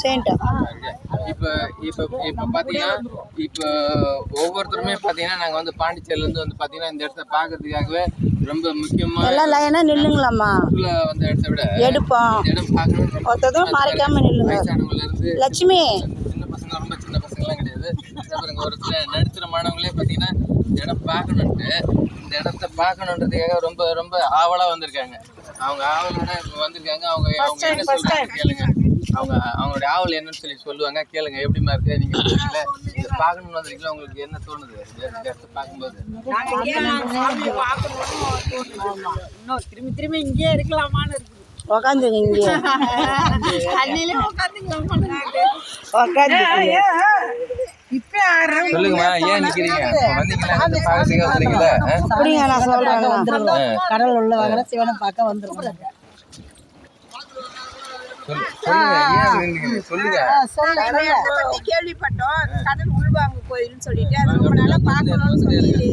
செயின்ட்டா இப்போ இப்போ இப்போ பார்த்தீங்கன்னா இப்போ ஒவ்வொருத்தருமே பார்த்தீங்கன்னா நாங்கள் வந்து பாண்டிச்சேரியிலேருந்து வந்து பார்த்தீங்கன்னா இந்த இடத்த பார்க்கறதுக்காகவே ரொம்ப முக்கியமாக எல்லாம் லைனாக நில்லுங்களாம்மா. உள்ள வந்த இடத்த விட எடுப்போம். இடம் பார்க்கணும் ஒருத்ததும் மறைக்காம நில்லுங்க. லட்சுமி. சின்ன பசங்க ரொம்ப சின்ன பசங்கலாம் கிடையாது. ஒரு சில நடுத்தர மாணவங்களே பார்த்தீங்கன்னா இந்த இடம் பார்க்கணுன்ட்டு இந்த இடத்த பார்க்கணுன்றதுக்காக ரொம்ப ரொம்ப ஆவலாக வந்திருக்காங்க. அவங்க ஆவலோட இப்ப வந்திருக்காங்க. அவங்க அவங்க என்ன சொல்றாங்க கேளுங்க. அவங்க அவங்களுடைய ஆவல் என்னன்னு சொல்லி சொல்லுவாங்க. கேளுங்க எப்படிமா இருக்கு? நீங்க இதை பார்க்கணும்னு வந்திருக்கீங்களா? உங்களுக்கு என்ன தோணுது? இந்த இடத்த பார்க்கும்போது. இன்னும் திரும்பி திரும்பி இங்கேயே இருக்கலாமான்னு இருக்குது உக்காந்துங்க இங்கே உக்காந்துங்க இப்போ சொல்லுங்கம்மா ஏன் நிக்கிறீங்க? வந்தீங்களா இந்த பார்க்கறதுக்காக வந்தீங்களா அப்படிங்க நான் சொல்கிறேங்க கடல் உள்ள வாங்குற சிவனை பார்க்க வந்துருக்கோம். சொல்லுங்க ஏன் நிக்கிறீங்க? சொல்லுங்க. பத்தி கேள்விப்பட்டோம். கடல் உள்வாங்க கோயில்னு சொல்லிட்டு அது ரொம்ப நாளா பார்க்கணும்னு சொல்லி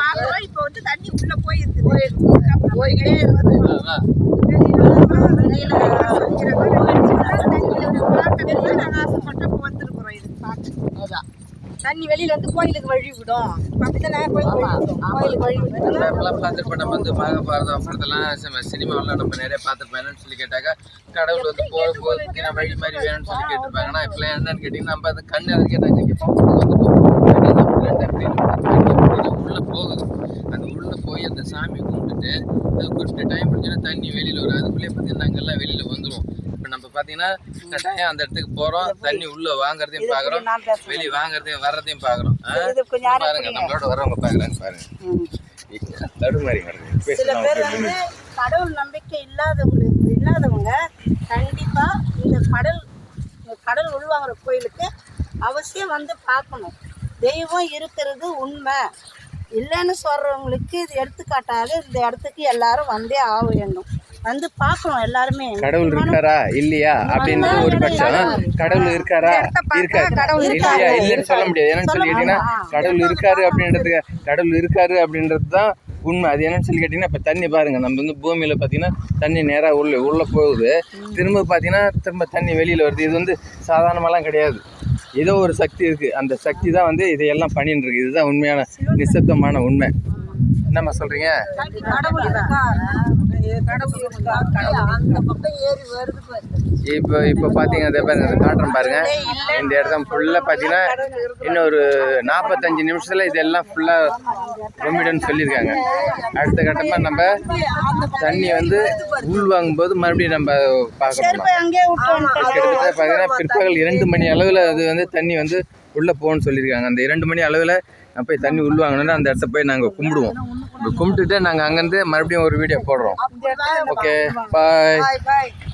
பார்க்கிறோம் இப்போ வந்து தண்ணி உள்ள போயிருக்குது. அப்புறம் போய்கிட்டே இருக்குது வா. தண்ணி வெளியில இருந்து கோயிலுக்கு வழி விடும். அப்படித்தானே? கோயிலுக்கு வழி விடும். கோயிலுக்கு வழி விடும். நம்ம இப்பெல்லாம் பார்த்துருப்போம் நம்ம வந்து மகாபாரதம் சினிமா சினிமாவெல்லாம் நம்ம நிறைய பார்த்துருப்போம் என்னன்னு சொல்லி கேட்டாக்கா கடவுள் வந்து போக போக பார்த்தீங்கன்னா வழி மாதிரி வேணும்னு சொல்லி கேட்டிருப்பாங்க. ஆனால் இப்பெல்லாம் என்னன்னு கேட்டிங்கன்னா நம்ம அது கண்ணு அதுக்கே நாங்கள் இங்கே உள்ளே போகுது அந்த உள்ளே போய் அந்த சாமி கும்பிட்டுட்டு அது முடிஞ்சுன்னா தண்ணி வெளியில் வரும். அதுக்குள்ளேயே பார்த்தீங்கன்னா நாங்கள் எல்லாம் வெளியில் வந்துடுவோம் இப்போ நம்ம பார்த்தீங்கன்னா கட்டாயம் அந்த இடத்துக்கு போகிறோம் தண்ணி உள்ளே வாங்குறதையும் பார்க்குறோம் வெளியே வாங்குறதையும் வர்றதையும் பார்க்குறோம் பாருங்க நம்மளோட வர்றவங்க பார்க்குறாங்க பாருங்க. தடுமாறி சில பேர் வந்து கடவுள் நம்பிக்கை இல்லாதவங்களுக்கு இல்லாதவங்க கண்டிப்பா இந்த கடல் கடல் உள்வாங்குற கோயிலுக்கு அவசியம் வந்து பார்க்கணும். தெய்வம் இருக்கிறது உண்மை. இல்லைன்னு சொல்றவங்களுக்கு இது எடுத்துக்காட்டாக இந்த இடத்துக்கு எல்லாரும் வந்தே ஆக வேண்டும். வந்து பார்க்கணும் எல்லாருமே. கடவுள் இருக்காரா? இல்லையா? அப்படின்றது ஒரு பட்சம். கடவுள் இருக்காரா? இருக்காரு? இல்லையா? இல்லைன்னு சொல்ல முடியாது. என்னன்னு சொல்லி கேட்டீங்கன்னா கடவுள் இருக்காரு அப்படின்றதுக்கு கடவுள் இருக்காரு அப்படின்றது தான் உண்மை. அது என்னன்னு சொல்லி கேட்டிங்கன்னா இப்போ தண்ணி பாருங்க. நம்ம வந்து பூமியில் பார்த்தீங்கன்னா தண்ணி நேராக உள்ள உள்ளே போகுது. திரும்ப பார்த்தீங்கன்னா திரும்ப தண்ணி வெளியில் வருது. இது வந்து சாதாரணமாலாம் கிடையாது. ஏதோ ஒரு சக்தி இருக்குது அந்த சக்தி தான் வந்து இதையெல்லாம் பண்ணிட்டு இருக்கு இதுதான் உண்மையான நிசப்தமான உண்மை. என்னம்மா சொல்கிறீங்க இப்போ இப்போ பார்த்தீங்க அதே பாருங்க இந்த காட்டுறேன் பாருங்க. இந்த இடத்த ஃபுல்லாக பார்த்தீங்கன்னா இன்னும் ஒரு நாற்பத்தஞ்சு நிமிஷத்தில் இதெல்லாம் ஃபுல்லாக ரொம்பிடுன்னு சொல்லியிருக்காங்க. அடுத்த கட்டமாக நம்ம தண்ணி வந்து உள் வாங்கும்போது மறுபடியும் நம்ம பார்க்கணும். கிட்டத்தட்ட பார்த்தீங்கன்னா பிற்பகல் இரண்டு மணி அளவில் அது வந்து தண்ணி வந்து உள்ளே போகணும்னு சொல்லியிருக்காங்க. அந்த இரண்டு மணி அளவில் போய் தண்ணி உள் வாங்கணும்னா அந்த இடத்த போய் நாங்கள் கும்பிடுவோம். கும்பிட்டுட்டு நாங்கள் அங்கேருந்து மறுபடியும் ஒரு வீடியோ போடுறோம். Okay bye